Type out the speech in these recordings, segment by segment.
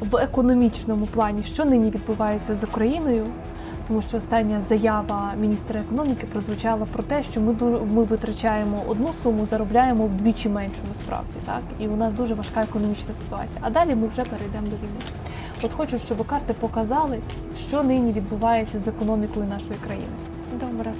в економічному плані, що нині відбувається з Україною. Тому що остання заява міністра економіки прозвучала про те, що ми ми витрачаємо одну суму, заробляємо вдвічі меншу насправді, так і у нас дуже важка економічна ситуація. А далі ми вже перейдемо до війни. От хочу, щоб карти показали, що нині відбувається з економікою нашої країни. Добре.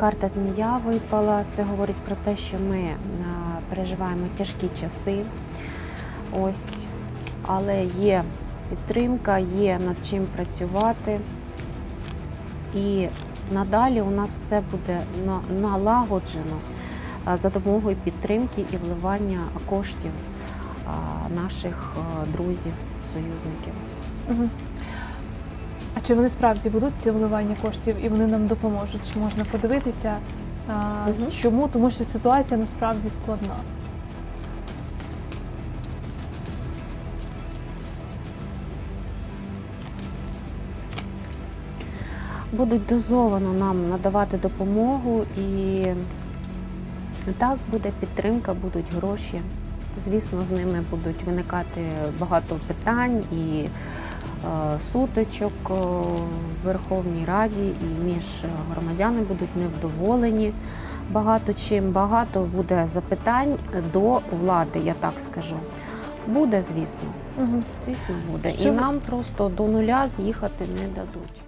Карта змія випала. Це говорить про те, що ми переживаємо тяжкі часи. Ось, але є підтримка, є над чим працювати. І надалі у нас все буде налагоджено за допомогою підтримки і вливання коштів наших друзів, союзників. Угу. А чи вони справді будуть ці вливання коштів і вони нам допоможуть? Чи можна подивитися? А, Мгм. Чому? Тому що ситуація насправді складна. Будуть дозовано нам надавати допомогу і так буде підтримка, будуть гроші. Звісно, з ними будуть виникати багато питань і сутичок е, в Верховній Раді, і між громадяни будуть невдоволені. Багато чим багато буде запитань до влади, я так скажу. Буде, звісно. Угу. Звісно, буде. Що І ви- нам просто до нуля з'їхати не дадуть.